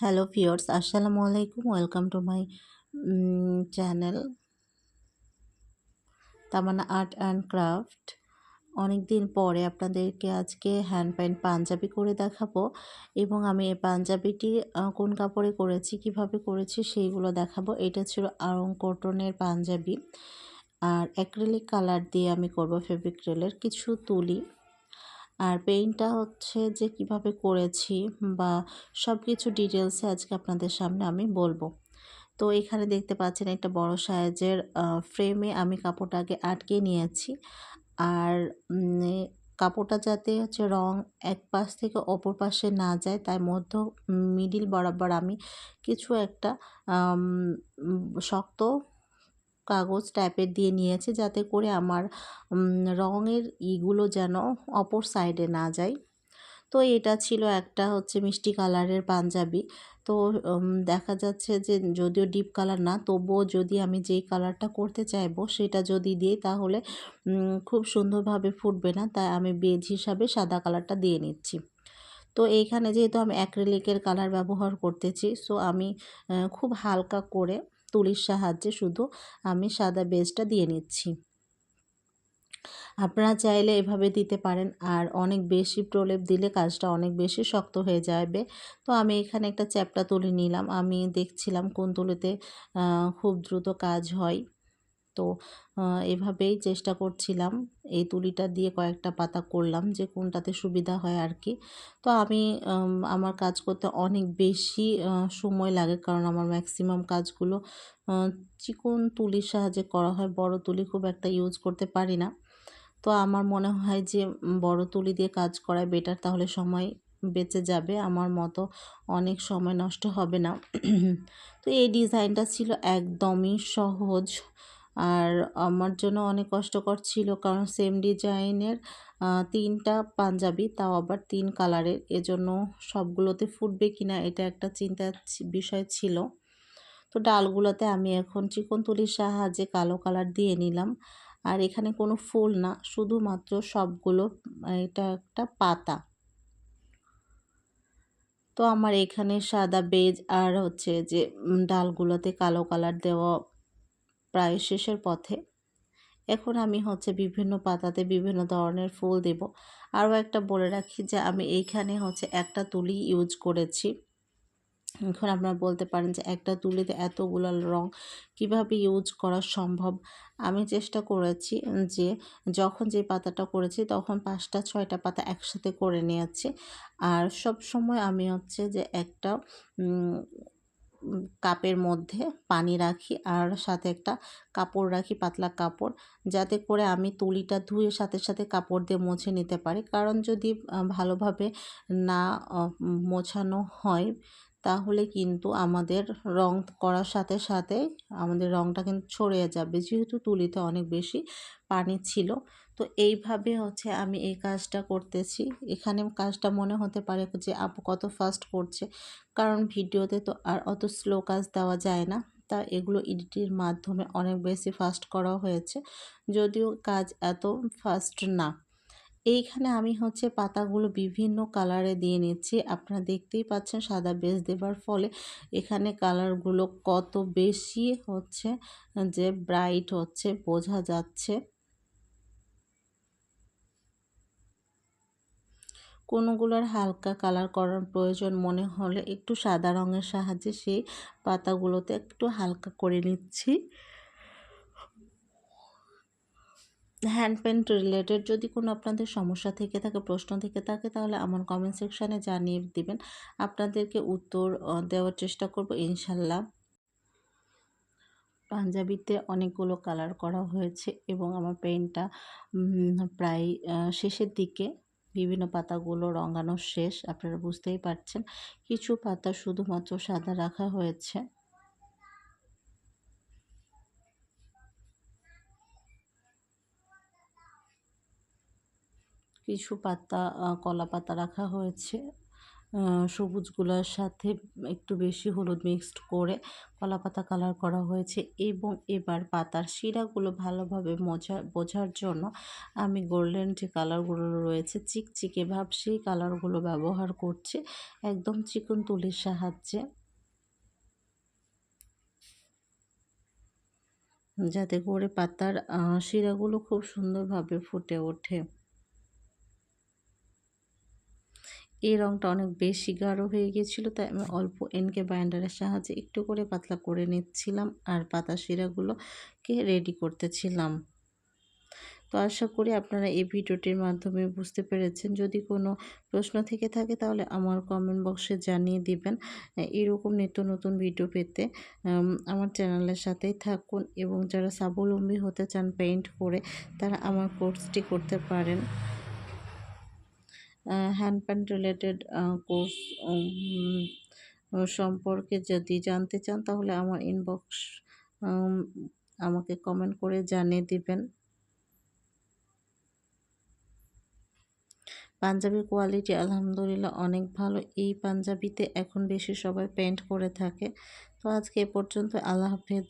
Hello viewers আসসালামু আলাইকুম welcome to my channel Tamanna art and craft অনেক দিন পরে আপনাদেরকে আজকে হ্যান্ড প্যান্ট পাঞ্জাবি করে দেখাবো এবং আমি এই পাঞ্জাবিটি কোন কাপড়ে করেছি, কীভাবে করেছি সেইগুলো দেখাবো। এটা ছিল আরং কটনের পাঞ্জাবি। আর অ্যাক্রিলিক কালার দিয়ে আমি করব ফেব্রিক্রেলের কিছু তুলি। আর পেইন্টটা হচ্ছে যে কীভাবে করেছি বা সব কিছু ডিটেলসে আজকে আপনাদের সামনে আমি বলব। তো এখানে দেখতে পাচ্ছেন একটা বড় সাইজের ফ্রেমে আমি কাপড়টাকে আটকে নিয়েছি। আর কাপড়টা যাতে হচ্ছে রং এক পাশ থেকে অপর পাশে না যায়, তাই মধ্য মিডিল বরাবর আমি কিছু একটা শক্ত কাগজ টাইপের দিয়ে নিয়েছি যাতে করে আমার রঙের ইগুলো যেন অপর সাইডে না যায়। তো এটা ছিল একটা হচ্ছে মিষ্টি কালারের পাঞ্জাবি। তো দেখা যাচ্ছে যে যদিও ডিপ কালার না, তবুও যদি আমি যেই কালারটা করতে চাইব সেটা যদি দিই তাহলে খুব সুন্দরভাবে ফুটবে না। তাই আমি বেজ হিসাবে সাদা কালারটা দিয়ে নিচ্ছি। তো এইখানে যেহেতু আমি অ্যাক্রিলিকের কালার ব্যবহার করতেছি সো আমি খুব হালকা করে তুলির সাহায্যে শুধু আমি সাদা বেজটা দিয়ে নিচ্ছি। আপনারা চাইলে এভাবে দিতে পারেন, আর অনেক বেশি প্রলেপ দিলে কাজটা অনেক বেশি শক্ত হয়ে যাবে। তো আমি এখানে একটা চ্যাপটা তুলে নিলাম। আমি দেখছিলাম কোন তুলিতে খুব দ্রুত কাজ হয়। তো এভাবেই চেষ্টা করছিলাম। এই তুলিটা দিয়ে কয়েকটা পাতা করলাম যে কোনটাতে সুবিধা হয় আর কি। তো আমি আমার কাজ করতে অনেক বেশি সময় লাগে কারণ আমার ম্যাক্সিমাম কাজগুলো চিকন তুলির সাহায্যে করা হয়। বড় তুলি খুব একটা ইউজ করতে পারি না। তো আমার মনে হয় যে বড় তুলি দিয়ে কাজ করাই বেটার তাহলে সময় বেঁচে যাবে। আমার মতো অনেক সময় নষ্ট হবে না। তো এই ডিজাইনটা ছিল একদমই সহজ। আর আমার জন্য অনেক কষ্টকর ছিল কারণ সেম ডিজাইনের তিনটা পাঞ্জাবি, তাও আবার তিন কালারের এজন্য সবগুলোতে ফুটবে কিনা এটা একটা চিন্তার বিষয় ছিল। তো ডালগুলোতে আমি এখন চিকন তুলির সাহায্যে কালো কালার দিয়ে নিলাম। আর এখানে কোনো ফুল না, শুধুমাত্র সবগুলো এটা একটা পাতা। তো আমার এখানে সাদা বেজ আর হচ্ছে যে ডালগুলোতে কালো কালার দেওয়া প্রায় শেষের পথে। এখন আমি হচ্ছে বিভিন্ন পাতাতে বিভিন্ন ধরনের ফুল দেব। আরও একটা বলে রাখি যে আমি এইখানে হচ্ছে একটা তুলি ইউজ করেছি। এখন আপনারা বলতে পারেন যে একটা তুলিতে এতগুলো রং কীভাবে ইউজ করা সম্ভব? আমি চেষ্টা করেছি যে যখন যে পাতাটা করেছি তখন পাঁচটা, ছয়টা পাতা একসাথে করে নিয়েছি। আর সব সময় আমি হচ্ছে যে একটা কাপের মধ্যে পানি রাখি আর সাথে একটা কাপড় রাখি, পাতলা কাপড়, যাতে করে আমি তুলিটা ধুয়ে সাথে সাথে কাপড় দিয়ে মুছে নিতে পারি। কারণ যদি ভালোভাবে না মোছানো হয়, তাহলে কিন্তু আমাদের রং করার সাথে সাথে আমাদের রংটা কিন্তু ছড়িয়ে যাবে। যেহেতু তুলিতে অনেক বেশি পানি ছিল তো এইভাবে হচ্ছে আমি এই কাজটা করতেছি। এখানে কাজটা মনে হতে পারে যে আপু কত ফাস্ট করছে। কারণ ভিডিওতে তো আর অত স্লো কাজ দেওয়া যায় না। তা এগুলো এডিটের মাধ্যমে অনেক বেশি ফাস্ট করা হয়েছে। যদিও কাজ এত ফাস্ট না। এইখানে আমি হচ্ছে পাতাগুলো বিভিন্ন কালারে দিয়ে নিচ্ছি। আপনারা দেখতেই পাচ্ছেন সাদা বেজ দেবার ফলে এখানে কালারগুলো কত বেশি হচ্ছে যে ব্রাইট হচ্ছে, বোঝা যাচ্ছে। কোনোগুলোর হালকা কালার করার প্রয়োজন মনে হলে একটু সাদা রঙের সাহায্যে সেই পাতাগুলোতে একটু হালকা করে নিচ্ছি। হ্যান্ড পেন্ট রিলেটেড যদি কোনো আপনাদের সমস্যা থেকে থাকে, প্রশ্ন থেকে থাকে, তাহলে আমার কমেন্ট সেকশানে জানিয়ে দিবেন। আপনাদেরকে উত্তর দেওয়ার চেষ্টা করব, ইনশাল্লাহ। পাঞ্জাবিতে অনেকগুলো কালার করা হয়েছে এবং আমার পেইন্টটা প্রায় শেষের দিকে বিভিন্ন পাতাগুলো রঙানো শেষ, আপনারা বুঝতেই পারছেন। কিছু পাতা শুধুমাত্র সাদা রাখা হয়েছে। কিছু পাতা কলা পাতা রাখা হয়েছে। সবুজগুলার সাথে একটু বেশি হলুদ মিক্সড করে কলাপাতা কালার করা হয়েছে এবং এবার পাতার শিরাগুলো ভালোভাবে মজা, বোঝার জন্য আমি গোল্ডেন যে কালারগুলো রয়েছে, চিকচিকে ভাব সেই কালারগুলো ব্যবহার করছি একদম চিকন তুলির সাহায্যে যাতে করে পাতার শিরাগুলো খুব সুন্দরভাবে ফুটে ওঠে। এই রংটা অনেক বেশি গাঢ় হয়ে গিয়েছিল তাই আমি অল্প এনকে বাইন্ডারের সাহায্যে একটু করে পাতলা করে নিচ্ছিলাম আর পাতা শিরাগুলোকে রেডি করতেছিলাম। তো আশা করি আপনারা এই ভিডিওটির মাধ্যমে বুঝতে পেরেছেন। যদি কোনো প্রশ্ন থেকে থাকে তাহলে আমার কমেন্ট বক্সে জানিয়ে দিবেন। এরকম নিত্য নতুন ভিডিও পেতে আমার চ্যানেলের সাথেই থাকুন এবং যারা স্বাবলম্বী হতে চান পেইন্ট করে, তারা আমার কোর্সটি করতে পারেন। হ্যান্ড প্যান্ট রিলেটেড কোর্স সম্পর্কে যদি জানতে চান, তাহলে আমার ইনবক্স আমাকে কমেন্ট করে জানিয়ে দিবেন। পাঞ্জাবির কোয়ালিটি আলহামদুলিল্লাহ অনেক ভালো। এই পাঞ্জাবিতে এখন বেশি সবাই পেন্ট করে থাকে। তো আজকে এ পর্যন্ত আল্লাহ হাফেজ।